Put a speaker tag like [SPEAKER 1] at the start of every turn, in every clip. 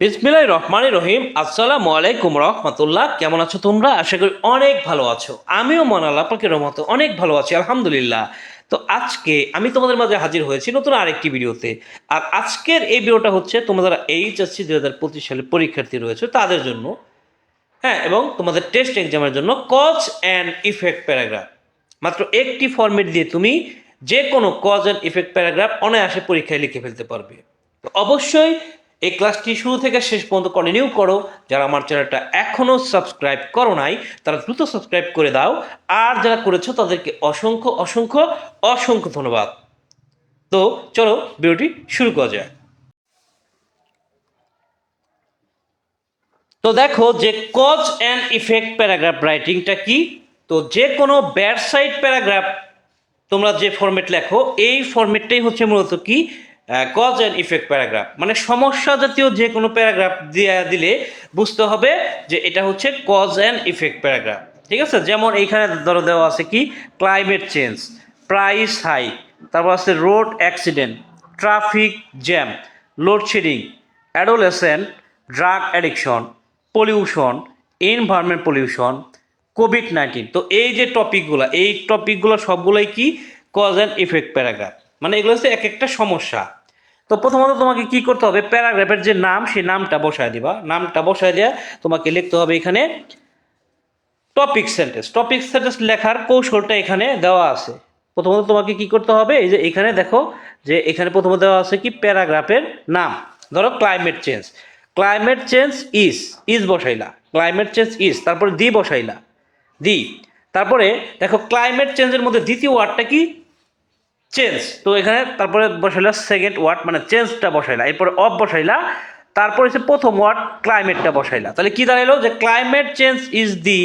[SPEAKER 1] বিসমিল্লাহ রহমান রহিম। আসসালামু আলাইকুম রহমতুল্লাহ। কেমন আছো তোমরা? আশা করি অনেক ভালো আছো। আমিও মন আল্লাহ পাকের মতো অনেক ভালো আছি, আলহামদুলিল্লাহ। তো আজকে আমি তোমাদের মাঝে হাজির হয়েছি নতুন আরেকটি ভিডিওতে। আর আজকের এই ভিডিওটা হচ্ছে তোমরা যারা এইচএসসি দুই হাজার পঁচিশ সালে পরীক্ষার্থী রয়েছে, তাদের জন্য। হ্যাঁ এবং তোমাদের টেস্ট এক্সামের জন্য কজ অ্যান্ড ইফেক্ট প্যারাগ্রাফ মাত্র একটি ফর্মেট দিয়ে তুমি যে কোনো কজ অ্যান্ড ইফেক্ট প্যারাগ্রাফ অনায়াসে পরীক্ষায় লিখে ফেলতে পারবে। অবশ্যই এই ক্লাসটি শুরু থেকে শেষ পর্যন্ত কন্টিনিউ করো। যারা আমার চ্যানেলটা এখনও সাবস্ক্রাইব করো নাই, তারা দ্রুত সাবস্ক্রাইব করে দাও। আর যারা করেছ, তাদেরকে অসংখ্য অসংখ্য অসংখ্য ধন্যবাদ। তো চলো, ভিডিওটি শুরু করা যায় তো দেখো যে কজ অ্যান্ড ইফেক্ট প্যারাগ্রাফ রাইটিংটা কি? তো যে কোনো ব্যাড সাইড প্যারাগ্রাফ তোমরা যে ফরম্যাট লেখো, এই ফরম্যাটটাই হচ্ছে মূলত কি? কজ অ্যান্ড ইফেক্ট প্যারাগ্রাফ মানে সমস্যা জাতীয় যে কোনো প্যারাগ্রাফ দিয়ে দিলে বুঝতে হবে যে এটা হচ্ছে কজ অ্যান্ড ইফেক্ট প্যারাগ্রাফ ঠিক আছে? যেমন এইখানে ধরো দেওয়া আছে কি? ক্লাইমেট চেঞ্জ প্রাইস হাই তারপর আছে road accident traffic jam load shedding adolescent drug addiction pollution environment pollution COVID nineteen তো এই যে টপিকগুলো এই টপিকগুলো সবগুলোই কি? কজ অ্যান্ড ইফেক্ট প্যারাগ্রাফ মানে এগুলো হচ্ছে এক একটা সমস্যা। তো প্রথমত তোমাকে কি করতে হবে, প্যারাগ্রাফের যে নাম, সেই নামটা বসায় দিবা। নামটা বসায় দেওয়া তোমাকে লিখতে হবে এখানে টপিক সেন্টেন্স টপিক সেন্টেন্স লেখার কৌশলটা এখানে দেওয়া আছে। প্রথমত তোমাকে কি করতে হবে, এই যে এখানে দেখো যে এখানে প্রথমত দেওয়া আছে কি প্যারাগ্রাফের নাম। ধরো climate change climate change is is বসাইলা। Climate change is তারপরে দি বসাইলা। দি। তারপরে দেখো ক্লাইমেট চেঞ্জের মধ্যে দ্বিতীয় ওয়ার্ডটা কি? চেঞ্জ তো এখানে তারপরে বসাইলা সেকেন্ড ওয়ার্ড মানে চেঞ্জটা বসাইলা। এরপরে অফ বসাইলা। তারপর হচ্ছে প্রথম ওয়ার্ড ক্লাইমেটটা বসাইলা। তাহলে কি দাঁড়াইলো? যে climate change is the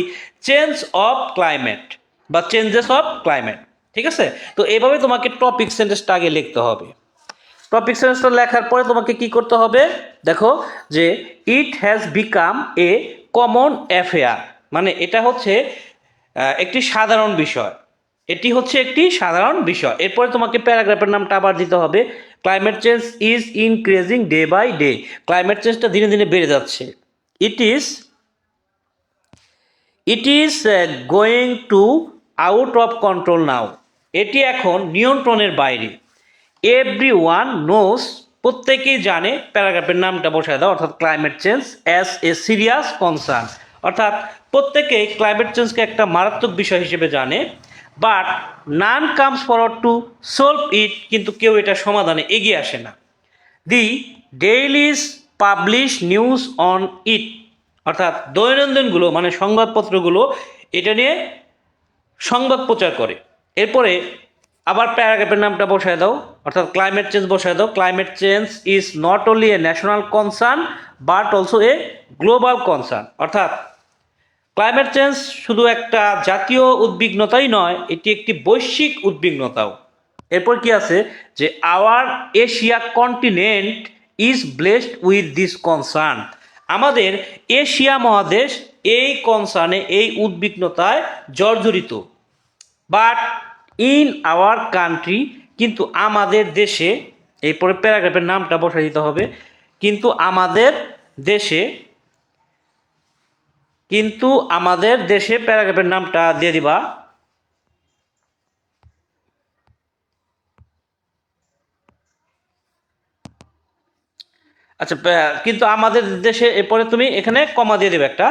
[SPEAKER 1] change of climate বা চেঞ্জেস অফ ক্লাইমেট ঠিক আছে? তো এইভাবে তোমাকে টপিক সেন্টেন্সটা আগে লিখতে হবে। টপিক সেন্টেন্সটা লেখার পরে তোমাকে কি করতে হবে? দেখো, যে it has become a common affair মানে এটা হচ্ছে একটি সাধারণ বিষয়। এটি হচ্ছে একটি সাধারণ বিষয়। এরপরে তোমাকে প্যারাগ্রাফের নামটা আবার দিতে হবে। Climate change is increasing day by day climate চেঞ্জটা দিনে দিনে বেড়ে যাচ্ছে। It is it is going to out of control now এটি এখন নিয়ন্ত্রণের বাইরে। এভরি ওয়ান নোস প্রত্যেকেই জানে, প্যারাগ্রাফের নামটা বসায় দাও, অর্থাৎ climate change as a serious concern অর্থাৎ প্রত্যেকেই ক্লাইমেট চেঞ্জকে একটা মারাত্মক বিষয় হিসেবে জানে। But none comes forward to solve it কিন্তু কেউ এটা সমাধানে এগিয়ে আসে না। The dailies publish news on it অর্থাৎ দৈনন্দিনগুলো মানে সংবাদপত্রগুলো, এটা নিয়ে সংবাদ প্রচার করে। এরপরে আবার প্যারাগ্রাফের নামটা বসায় দাও, অর্থাৎ ক্লাইমেট চেঞ্জ বসায় দাও। Climate change is not only a national concern but also a global concern অর্থাৎ ক্লাইমেট চেঞ্জ শুধু একটা জাতীয় উদ্বিগ্নতাই নয়, এটি একটি বৈশ্বিক উদ্বিগ্নতাও। এরপর কি আছে? যে our Asia continent is blessed with this concern আমাদের এশিয়া মহাদেশ এই কনসার্নে এই উদ্বিগ্নতায় জর্জরিত। বাট ইন আওয়ার কান্ট্রি কিন্তু আমাদের দেশে, এরপরে প্যারাগ্রাফের নামটা বসাই দিতে হবে, কিন্তু আমাদের দেশে কিন্তু আমাদের দেশে প্যারাগ্রাফের নামটা দিয়ে দিবা। আচ্ছা কিন্তু আমাদের দেশে এরপরে তুমি এখানে কমা দিয়ে দেবে একটা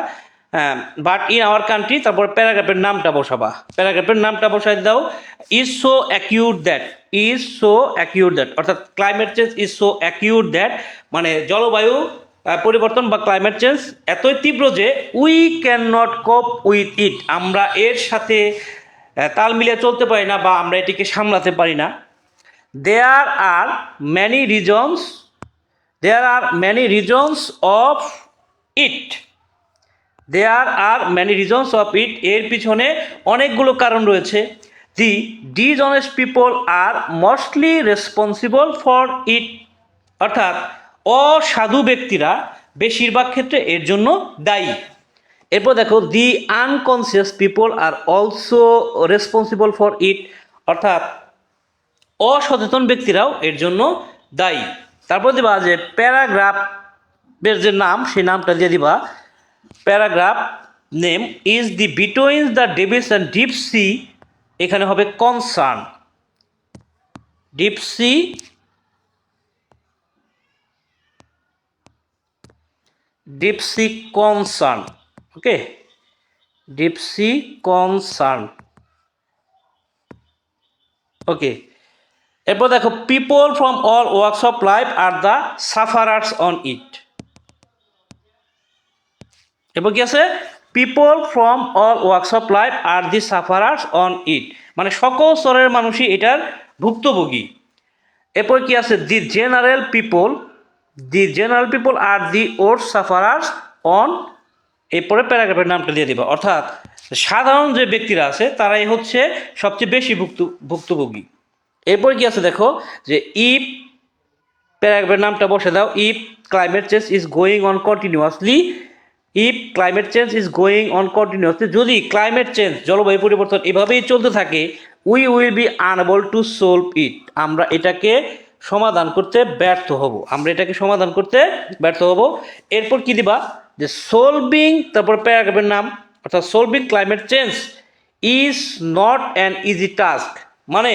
[SPEAKER 1] বাট ইন আওয়ার কান্ট্রি তারপর প্যারাগ্রাফের নামটা বসাবা। প্যারাগ্রাফের নামটা বসাই দাও is so acute that is so acute that অর্থাৎ climate change is so acute that মানে জলবায়ু পরিবর্তন বা ক্লাইমেট চেঞ্জ এতই তীব্র যে we can not cope with it আমরা এর সাথে তাল মিলিয়ে চলতে পারি না বা আমরা এটিকে সামলাতে পারি না। There are many reasons there are many reasons of it there are many reasons of it এর পিছনে অনেকগুলো কারণ রয়েছে। The dishonest people are mostly responsible for it অর্থাৎ অসাধু ব্যক্তিরা বেশিরভাগ ক্ষেত্রে এর জন্য দায়ী। এরপর দেখো the unconscious people are also responsible for it অর্থাৎ অসচেতন ব্যক্তিরাও এর জন্য দায়ী। তারপর দিবা যে প্যারাগ্রাফ বের যে নাম, সেই নামটা দিয়ে দিবা। Paragraph name is the between the devil and deep sea এখানে হবে concern deep sea deep sea concern okay deep sea concern okay এরপর দেখো people from all works of life are the sufferers on it এরপর কি আছে? People from all works of life are the sufferers on it মানে সকল স্তরের মানুষই এটার ভুক্তভোগী। এরপর কি আছে? The general people the general people are the or sufferers on এরপরে প্যারাগ্রাফের নামটা দিয়ে দিবা। অর্থাৎ সাধারণ যে ব্যক্তিরা আছে, তারাই হচ্ছে সবচেয়ে বেশি ভুক্ত ভুক্তভোগী। এরপর কি আছে দেখো, যে ইফ প্যারাগ্রাফের নামটা বসে দাও if climate change is going on continuously if climate change is going on continuously যদি ক্লাইমেট চেঞ্জ জলবায়ু পরিবর্তন এভাবেই চলতে থাকে we will be unable to solve it আমরা এটাকে সমাধান করতে ব্যর্থ হব। আমরা এটাকে সমাধান করতে ব্যর্থ হব। এরপর কি দিবা? যে সলভিং তারপর প্যারাগ্রাফের নাম, অর্থাৎ solving climate change is not an easy task মানে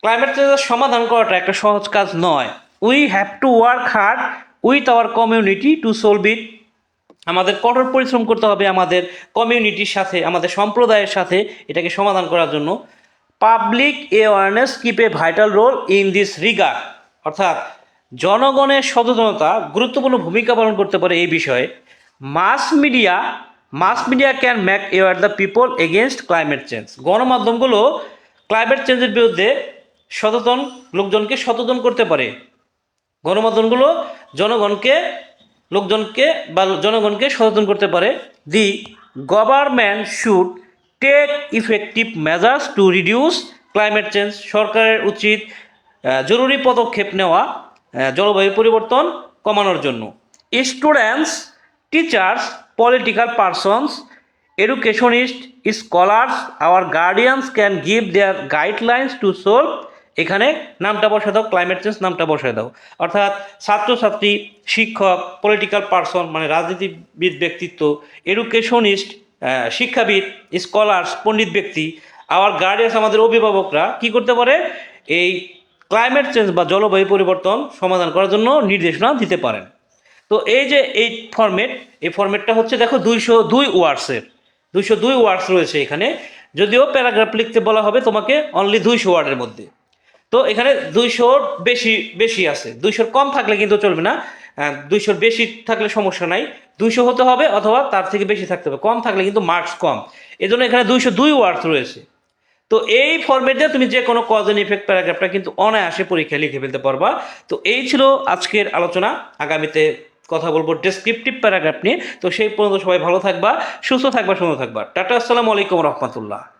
[SPEAKER 1] ক্লাইমেট চেঞ্জের সমাধান করাটা একটা সহজ কাজ নয়। We have to work hard with our community to solve it আমাদের কঠোর পরিশ্রম করতে হবে আমাদের কমিউনিটির সাথে, আমাদের সম্প্রদায়ের সাথে এটাকে সমাধান করার জন্য। Public awareness keep a vital role in this regard অর্থাৎ, জনগণের সচেতনতা গুরুত্বপূর্ণ ভূমিকা পালন করতে পারে এই বিষয়ে। Mass media mass media can make aware the people against climate change গণমাধ্যমগুলো climate চেঞ্জের বিরুদ্ধে সচেতন লোকজনকে সচেতন করতে পারে। গণমাধ্যমগুলো জনগণকে, লোকজনকে বা জনগণকে সচেতন করতে পারে। The government should take effective measures to reduce climate change সরকারের উচিত জরুরি পদক্ষেপ নেওয়া জলবায়ু পরিবর্তন কমানোর জন্য। Students teachers political persons educationist scholars our guardians can give their guidelines to solve এখানে নামটা বসে দাও ক্লাইমেট চেঞ্জ নামটা বসে দাও। অর্থাৎ ছাত্রছাত্রী, শিক্ষক পলিটিক্যাল পারসন মানে রাজনীতিবিদ, ব্যক্তিত্ব এডুকেশনিস্ট শিক্ষাবিদ, স্কলার্স, পণ্ডিত ব্যক্তি, আওয়ার গার্ডিয়ান্স আমাদের অভিভাবকরা কি করতে পারে? এই ক্লাইমেট চেঞ্জ বা জলবায়ু পরিবর্তন সমাধান করার জন্য নির্দেশনা দিতে পারেন। তো এই যে এই ফরম্যাট এই ফরম্যাটটা হচ্ছে দেখো দুইশো দুই ওয়ার্ডসের দুইশো দুই ওয়ার্ডস রয়েছে এখানে। যদিও প্যারাগ্রাফ লিখতে বলা হবে তোমাকে অনলি দুইশো ওয়ার্ডের মধ্যে। তো এখানে দুইশোর বেশি বেশি আছে। দুইশোর কম থাকলে কিন্তু চলবে না। দুইশোর বেশি থাকলে সমস্যা নাই। দুইশো হতে হবে অথবা তার থেকে বেশি থাকতে হবে। কম থাকলে কিন্তু মার্কস কম। এজন্য এখানে দুইশো দুই ওয়ার্ডস রয়েছে। তো এই ফরম্যাটে তুমি যে কোনো কজ এন্ড ইফেক্ট প্যারাগ্রাফটা কিন্তু অনায়াসে পরীক্ষায় লিখে ফেলতে পারবা। তো এই ছিল আজকের আলোচনা। আগামীতে কথা বলব ডেসক্রিপটিভ প্যারাগ্রাফ নিয়ে। তো সেই পর্যন্ত সবাই ভালো থাকবা, সুস্থ থাকবা, সুন্দর থাকবা। টাটা, আসসালামু আলাইকুম রহমতুল্লাহ।